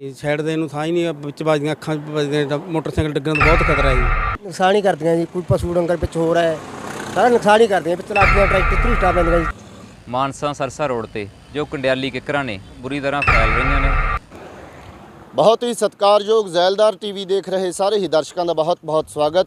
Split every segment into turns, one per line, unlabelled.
ਇਹ ਸਾਈਡ ਦੇ ਨੂੰ ਥਾਂ ਹੀ ਨਹੀਂ ਵਿੱਚ ਵੱਜਦੀਆਂ ਅੱਖਾਂ 'ਚ ਵੱਜਦੀਆਂ ਤਾਂ ਮੋਟਰਸਾਈਕਲ ਡਿੱਗਣ ਦਾ ਬਹੁਤ ਖਤਰਾ ਹੈ ਜੀ।
ਨੁਕਸਾਨ ਹੀ ਕਰਦੀਆਂ ਜੀ ਕੋਈ ਪਸ਼ੂ ਡੰਗਰ ਵਿੱਚ ਹੋ ਰਿਹਾ ਹੈ ਸਾਰਾ ਨੁਕਸਾਨ ਹੀ ਕਰਦੀਆਂ ਵਿੱਚ ਲੱਗਦੀਆਂ ਟਰੈਕਟਰ ਧੂਟਾ ਪੈਂਦੀਆਂ ਜੀ।
ਮਾਨਸਾ ਸਰਸਾ ਰੋਡ ਤੇ ਜੋ ਕੰਡਿਆਲੀ ਕਿੱਕਰਾਂ ਨੇ ਬੁਰੀ ਤਰ੍ਹਾਂ ਫੈਲ ਰਹੀਆਂ ਨੇ।
ਬਹੁਤ ਹੀ ਸਤਿਕਾਰਯੋਗ ਜ਼ੈਲਦਾਰ ਟੀਵੀ ਦੇਖ ਰਹੇ ਸਾਰੇ ਹੀ ਦਰਸ਼ਕਾਂ ਦਾ ਬਹੁਤ-ਬਹੁਤ ਸਵਾਗਤ।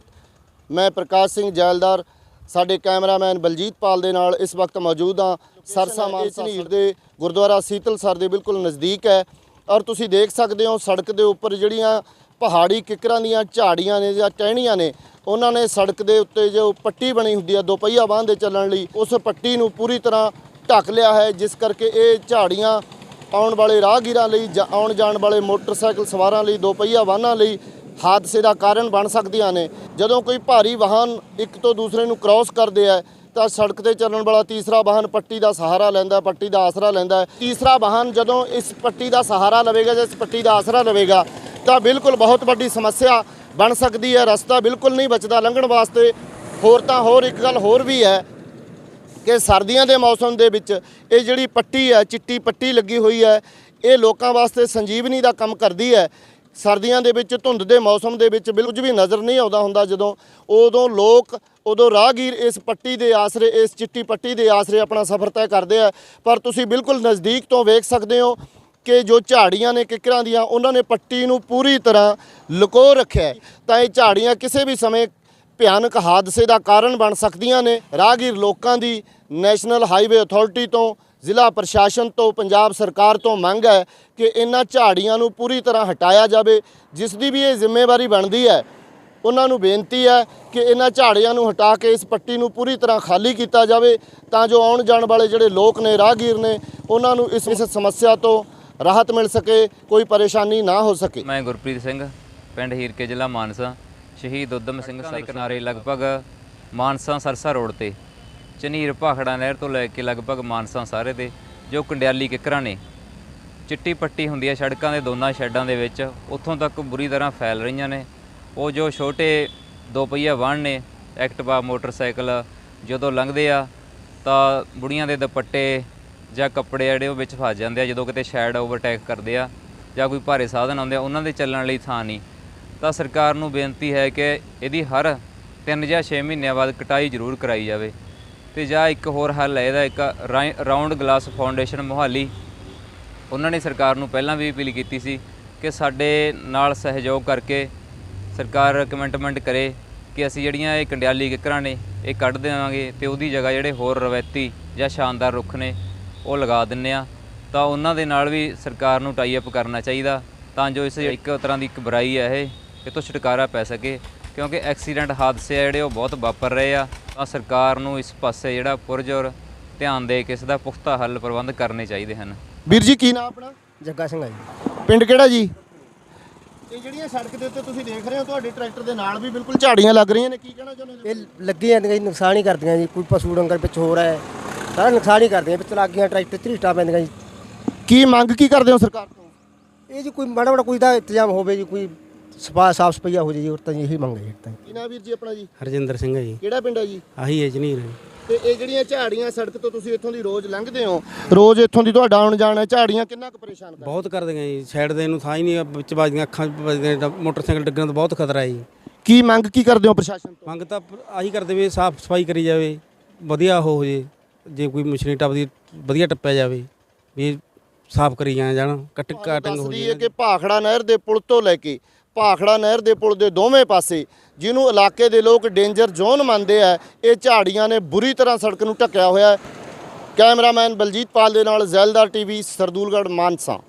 ਮੈਂ ਪ੍ਰਕਾਸ਼ ਸਿੰਘ ਜ਼ੈਲਦਾਰ ਸਾਡੇ ਕੈਮਰਾਮੈਨ ਬਲਜੀਤ ਪਾਲ ਦੇ ਨਾਲ ਇਸ ਵਕਤ ਮੌਜੂਦ ਹਾਂ। ਸਰਸਾ ਮਾਨਸਾ ਦੇ ਗੁਰਦੁਆਰਾ ਸੀਤਲਸਰ ਦੇ ਬਿਲਕੁਲ ਨਜ਼ਦੀਕ ਹੈ। ਔਰ ਤੁਸੀਂ ਦੇਖ ਸਕਦੇ ਹੋ ਸੜਕ ਦੇ ਉੱਪਰ ਜਿਹੜੀਆਂ ਪਹਾੜੀ ਕਿੱਕਰਾਂ ਦੀਆਂ ਝਾੜੀਆਂ ਨੇ ਜਾਂ ਟਹਿਣੀਆਂ ਨੇ, ਉਹਨਾਂ ਨੇ ਸੜਕ ਦੇ ਉੱਤੇ ਜੋ ਪੱਟੀ ਬਣੀ ਹੁੰਦੀ ਹੈ ਦੋਪਹੀਆ ਵਾਹਨ ਦੇ ਚੱਲਣ ਲਈ, ਉਸ ਪੱਟੀ ਨੂੰ ਪੂਰੀ ਤਰ੍ਹਾਂ ਢੱਕ ਲਿਆ ਹੈ, ਜਿਸ ਕਰਕੇ ਇਹ ਝਾੜੀਆਂ ਆਉਣ ਵਾਲੇ ਰਾਹਗੀਰਾਂ ਲਈ ਜਾਂ ਆਉਣ ਜਾਣ ਵਾਲੇ ਮੋਟਰਸਾਈਕਲ ਸਵਾਰਾਂ ਲਈ ਦੋ ਪਹੀਆ ਵਾਹਨਾਂ ਲਈ ਹਾਦਸੇ ਦਾ ਕਾਰਨ ਬਣ ਸਕਦੀਆਂ ਨੇ। ਜਦੋਂ ਕੋਈ ਭਾਰੀ ਵਾਹਨ ਇੱਕ ਤੋਂ ਦੂਸਰੇ ਨੂੰ ਕ੍ਰਾਸ ਕਰਦੇ ਆ ਤਾਂ ਸੜਕ ਤੇ ਚੱਲਣ ਵਾਲਾ ਤੀਸਰਾ ਵਾਹਨ ਪੱਟੀ ਦਾ ਸਹਾਰਾ ਲੈਂਦਾ, ਪੱਟੀ ਦਾ ਆਸਰਾ ਲੈਂਦਾ ਤੀਸਰਾ ਵਾਹਨ ਜਦੋਂ ਇਸ ਪੱਟੀ ਦਾ ਸਹਾਰਾ ਲਵੇਗਾ, ਜਾਂ ਇਸ ਪੱਟੀ ਦਾ ਆਸਰਾ ਲਵੇਗਾ, ਤਾਂ ਬਿਲਕੁਲ ਬਹੁਤ ਵੱਡੀ ਸਮੱਸਿਆ ਬਣ ਸਕਦੀ ਹੈ। ਰਸਤਾ ਬਿਲਕੁਲ ਨਹੀਂ ਬਚਦਾ। ਲੰਘਣ ਵਾਸਤੇ ਹੋਰ ਤਾਂ ਹੋਰ ਇੱਕ ਗੱਲ ਹੋਰ ਵੀ ਹੈ ਕਿ ਸਰਦੀਆਂ ਦੇ ਮੌਸਮ ਦੇ ਵਿੱਚ ਇਹ ਜਿਹੜੀ ਪੱਟੀ ਹੈ, ਚਿੱਟੀ ਪੱਟੀ ਲੱਗੀ ਹੋਈ ਹੈ, ਇਹ ਲੋਕਾਂ ਵਾਸਤੇ ਸੰਜੀਵਨੀ ਦਾ ਕੰਮ ਕਰਦੀ ਹੈ। ਸਰਦੀਆਂ ਦੇ ਵਿੱਚ, ਧੁੰਦ ਦੇ ਮੌਸਮ ਦੇ ਵਿੱਚ ਬਿਲਕੁਲ ਵੀ ਨਜ਼ਰ ਨਹੀਂ ਆਉਂਦਾ ਹੁੰਦਾ ਜਦੋਂ ਉਦੋਂ ਲੋਕ, ਉਦੋਂ ਰਾਹਗੀਰ ਇਸ ਪੱਟੀ ਦੇ ਆਸਰੇ, ਇਸ ਚਿੱਟੀ ਪੱਟੀ ਦੇ ਆਸਰੇ ਆਪਣਾ ਸਫ਼ਰ ਤੈਅ ਕਰਦੇ ਆ। ਪਰ ਤੁਸੀਂ ਬਿਲਕੁਲ ਨਜ਼ਦੀਕ ਤੋਂ ਵੇਖ ਸਕਦੇ ਹੋ ਕਿ ਜੋ ਝਾੜੀਆਂ ਨੇ, ਕਿਕਰਾਂ ਦੀਆਂ, ਉਹਨਾਂ ਨੇ ਪੱਟੀ ਨੂੰ ਪੂਰੀ ਤਰ੍ਹਾਂ ਲੁਕੋ ਰੱਖਿਆ ਤਾਂ ਇਹ ਝਾੜੀਆਂ ਕਿਸੇ ਵੀ ਸਮੇਂ ਭਿਆਨਕ ਹਾਦਸੇ ਦਾ ਕਾਰਨ ਬਣ ਸਕਦੀਆਂ ਨੇ। ਰਾਹਗੀਰ ਲੋਕਾਂ ਦੀ ਨੈਸ਼ਨਲ ਹਾਈਵੇ ਅਥਾਰਟੀ ਤੋਂ ਜ਼ਿਲ੍ਹਾ ਪ੍ਰਸ਼ਾਸਨ ਤੋਂ ਪੰਜਾਬ ਸਰਕਾਰ ਤੋਂ ਮੰਗ ਹੈ ਕਿ ਇਹਨਾਂ ਝਾੜੀਆਂ ਨੂੰ ਪੂਰੀ ਤਰ੍ਹਾਂ ਹਟਾਇਆ ਜਾਵੇ ਜਿਸ ਦੀ ਵੀ ਇਹ ਜ਼ਿੰਮੇਵਾਰੀ ਬਣਦੀ ਹੈ। ਉਹਨਾਂ ਨੂੰ ਬੇਨਤੀ ਹੈ ਕਿ ਇਹਨਾਂ ਝਾੜੀਆਂ ਨੂੰ ਹਟਾ ਕੇ ਇਸ ਪੱਟੀ ਨੂੰ ਪੂਰੀ ਤਰ੍ਹਾਂ ਖਾਲੀ ਕੀਤਾ ਜਾਵੇ ਤਾਂ ਜੋ ਆਉਣ ਜਾਣ ਵਾਲੇ ਜਿਹੜੇ ਲੋਕ ਨੇ ਰਾਹਗੀਰ ਨੇ ਉਹਨਾਂ ਨੂੰ ਇਸ ਇਸ ਸਮੱਸਿਆ ਤੋਂ ਰਾਹਤ ਮਿਲ ਸਕੇ ਕੋਈ ਪਰੇਸ਼ਾਨੀ ਨਾ ਹੋ ਸਕੇ।
ਮੈਂ ਗੁਰਪ੍ਰੀਤ ਸਿੰਘ ਪਿੰਡ ਹੀਰਕੇ ਜ਼ਿਲ੍ਹਾ ਮਾਨਸਾ ਸ਼ਹੀਦ ਉਦਮ ਸਿੰਘ ਦੇ ਕਿਨਾਰੇ ਲਗਭਗ ਮਾਨਸਾ ਸਰਸਾ ਰੋਡ ਤੇ। ਚਨੀਰ ਭਾਖੜਾ ਨਹਿਰ ਤੋਂ ਲੈ ਕੇ ਲਗਭਗ ਮਾਨਸਾ ਸਾਰੇ ਦੇ, ਜੋ ਕੰਡਿਆਲੀ ਕਿੱਕਰਾਂ ਨੇ, ਚਿੱਟੀ ਪੱਟੀ ਹੁੰਦੀ ਹੈ ਸੜਕਾਂ ਦੇ ਦੋਨਾਂ ਸ਼ੈੱਡਾਂ ਦੇ ਵਿੱਚ, ਉੱਥੋਂ ਤੱਕ ਬੁਰੀ ਤਰ੍ਹਾਂ ਫੈਲ ਰਹੀਆਂ ਨੇ। ਉਹ ਜੋ ਛੋਟੇ ਦੋ ਪਹੀਆ ਵਾਹਨ ਨੇ, ਐਕਟਿਵਾ, ਮੋਟਰਸਾਈਕਲ, ਜਦੋਂ ਲੰਘਦੇ ਆ, ਤਾਂ ਬੁੜੀਆਂ ਦੇ ਦੁਪੱਟੇ ਜਾਂ ਕੱਪੜੇ ਜਿਹੜੇ ਉਹ ਵਿੱਚ ਫਸ ਜਾਂਦੇ ਆ, ਜਦੋਂ ਕਿਤੇ ਸ਼ੈਡ ਓਵਰਟੇਕ ਕਰਦੇ ਆ, ਜਾਂ ਕੋਈ ਭਾਰੇ ਸਾਧਨ ਆਉਂਦੇ ਆ, ਉਹਨਾਂ ਦੇ ਚੱਲਣ ਲਈ ਥਾਂ ਨਹੀਂ। ਤਾਂ ਸਰਕਾਰ ਨੂੰ ਬੇਨਤੀ ਹੈ ਕਿ ਇਹਦੀ ਹਰ 3 ਜਾਂ 6 ਮਹੀਨਿਆਂ ਬਾਅਦ ਕਟਾਈ ਜ਼ਰੂਰ ਕਰਾਈ ਜਾਵੇ। ਤੇ ਜਾਂ ਇੱਕ ਹੋਰ ਹੱਲ ਹੈ ਇਹਦਾ, ਇੱਕ ਰਾਈ- ਰਾਉਂਡ ਗਲਾਸ ਫਾਊਂਡੇਸ਼ਨ ਮੋਹਾਲੀ। ਉਹਨਾਂ ਨੇ ਸਰਕਾਰ ਨੂੰ ਪਹਿਲਾਂ ਵੀ ਅਪੀਲ ਕੀਤੀ ਸੀ ਕਿ ਸਾਡੇ ਨਾਲ ਸਹਿਯੋਗ ਕਰਕੇ ਸਰਕਾਰ ਕਮੈਂਟਮੈਂਟ ਕਰੇ ਕਿ ਅਸੀਂ ਜਿਹੜੀਆਂ ਇਹ ਕੰਡਿਆਲੀ ਕਿੱਕਰਾਂ ਨੇ, ਇਹ ਕੱਢ ਦੇਵਾਂਗੇ ਤੇ ਉਹਦੀ ਜਗ੍ਹਾ ਜਿਹੜੇ ਹੋਰ ਰਵਾਇਤੀ ਜਾਂ ਸ਼ਾਨਦਾਰ ਰੁੱਖ ਨੇ, ਉਹ ਲਗਾ ਦਿੰਨੇ ਆ ਤਾਂ ਉਹਨਾਂ ਦੇ ਨਾਲ ਵੀ ਸਰਕਾਰ ਨੂੰ ਟਾਈ ਅਪ ਕਰਨਾ ਚਾਹੀਦਾ, ਤਾਂ ਜੋ ਇਸ ਇੱਕ ਤਰ੍ਹਾਂ ਦੀ ਇੱਕ ਬੁਰਾਈ ਹੈ ਇਹ ਇਹ ਤੋਂ ਛੁਟਕਾਰਾ ਪੈ ਸਕੇ। ਕਿਉਂਕਿ ਐਕਸੀਡੈਂਟ ਹਾਦਸੇ ਆ ਜਿਹੜੇ ਉਹ ਬਹੁਤ ਵਾਪਰ ਰਹੇ ਆ। ਤਾਂ ਸਰਕਾਰ ਨੂੰ ਇਸ ਪਾਸੇ ਜਿਹੜਾ ਪੁਰਜੋਰ ਧਿਆਨ ਦੇ ਕੇ ਇਸ ਦਾ ਪੁਖਤਾ ਹੱਲ ਪ੍ਰਬੰਧ ਕਰਨੇ ਚਾਹੀਦੇ ਹਨ।
ਵੀਰ ਜੀ ਕੀ ਨਾਮ ਆਪਣਾ?
ਜੱਗਾ ਸਿੰਘ ਆ ਜੀ।
ਪਿੰਡ ਕਿਹੜਾ ਜੀ? ਇਹ ਜਿਹੜੀਆਂ ਸੜਕ ਦੇ ਉੱਤੇ ਤੁਸੀਂ ਦੇਖ ਰਹੇ ਹੋ ਤੁਹਾਡੇ ਟਰੈਕਟਰ ਦੇ ਨਾਲ ਵੀ ਬਿਲਕੁਲ ਝਾੜੀਆਂ ਲੱਗ ਰਹੀਆਂ ਨੇ ਕੀ ਕਹਿਣਾ ਚਾਹੁੰਦੇ
ਇਹ ਲੱਗੀ ਜਾਂਦੀਆਂ ਜੀ ਨੁਕਸਾਨ ਹੀ ਕਰਦੀਆਂ ਜੀ। ਕੋਈ ਪਸ਼ੂ ਡੰਗਰ ਵਿੱਚ ਹੋ ਰਿਹਾ ਹੈ। ਸਾਰਾ ਨੁਕਸਾਨ ਹੀ ਕਰਦੀਆਂ ਵਿੱਚ ਲੱਗਦੀਆਂ ਟਰੈਕਟਰ ਧੂਟਾ ਪੈਂਦੀਆਂ ਜੀ।
ਕੀ ਮੰਗ ਕੀ ਕਰਦੇ ਹੋ ਸਰਕਾਰ ਤੋਂ?
ਇਹ ਜੀ ਕੋਈ ਮਾੜਾ ਮਾੜਾ ਕੋਈ ਦਾ ਇੰਤਜ਼ਾਮ ਹੋਵੇ ਜੀ ਕੋਈ ਸਫਾ ਸਾਫ਼ ਸਫਾਈਆ ਹੋ ਜੇ ਜੀ ਹੋਰ ਤਾਂ ਜੀ ਇਹੀ ਮੰਗ ਹੈ ਜੀ ਤਾਂ
ਕੀ ਨਾਮ ਵੀਰ ਜੀ ਆਪਣਾ ਜੀ?
ਹਰਜਿੰਦਰ ਸਿੰਘ ਹੈ ਜੀ।
ਕਿਹੜਾ ਪਿੰਡ ਹੈ ਜੀ?
ਆਹੀ ਹੈ ਝਨੀਰ
ਤੇ ਇਹ ਜਿਹੜੀਆਂ ਝਾੜੀਆਂ ਸੜਕ ਤੋਂ ਤੁਸੀਂ ਇੱਥੋਂ ਦੀ ਰੋਜ਼ ਲੰਘਦੇ ਹੋ ਰੋਜ਼ ਇੱਥੋਂ ਦੀ ਤੁਹਾਡਾ ਆਉਣ ਜਾਣਾ ਝਾੜੀਆਂ ਕਿੰਨਾ ਕੁ ਪਰੇਸ਼ਾਨ ਕਰ
ਬਹੁਤ ਕਰਦੀਆਂ ਜੀ ਸਾਈਡ ਦੇ ਨੂੰ ਥਾਂ ਹੀ ਨਹੀਂ ਵਿੱਚ ਵੱਜਦੀਆਂ ਅੱਖਾਂ 'ਚ ਵੱਜਦੀਆਂ ਮੋਟਰਸਾਈਕਲ ਡਿੱਗਣ ਦਾ ਬਹੁਤ ਖਤਰਾ ਹੈ ਜੀ।
ਕੀ ਮੰਗ ਕੀ ਕਰਦੇ ਹੋ ਪ੍ਰਸ਼ਾਸਨ ਤੋਂ?
ਮੰਗ ਤਾਂ ਆਹੀ ਕਰਦੇ ਵੀ ਸਾਫ਼ ਸਫ਼ਾਈ ਕਰੀ ਜਾਵੇ ਵਧੀਆ ਉਹ ਹੋ ਜੇ ਜੇ ਕੋਈ ਮਸ਼ੀਨੀ ਟੱਪਦੀ ਵਧੀਆ ਟੱਪਿਆ ਜਾਵੇ ਵੀ ਸਾਫ਼ ਕਰੀ ਜਾਣ ਜਾਣ ਕੱਟ ਕਟਿੰਗ ਹੋ
ਦੱਸਦੀ ਹੈ
ਜੇ
ਕਿ ਭਾਖੜਾ ਨਹਿਰ ਦੇ ਪੁਲ ਤੋਂ ਲੈ ਕੇ ਭਾਖੜਾ ਨਹਿਰ ਦੇ ਪੁਲ ਦੇ ਦੋਵੇਂ ਪਾਸੇ, ਜਿਹਨੂੰ ਇਲਾਕੇ ਦੇ ਲੋਕ ਡੇਂਜਰ ਜ਼ੋਨ ਮੰਨਦੇ ਆ, ਇਹ ਝਾੜੀਆਂ ਨੇ ਬੁਰੀ ਤਰ੍ਹਾਂ ਸੜਕ ਨੂੰ ਢੱਕਿਆ ਹੋਇਆ ਹੈ। ਕੈਮਰਾਮੈਨ ਬਲਜੀਤ ਪਾਲ ਦੇ ਨਾਲ ਜ਼ੈਲਦਾਰ ਟੀਵੀ, ਸਰਦੂਲਗੜ੍ਹ ਮਾਨਸਾ।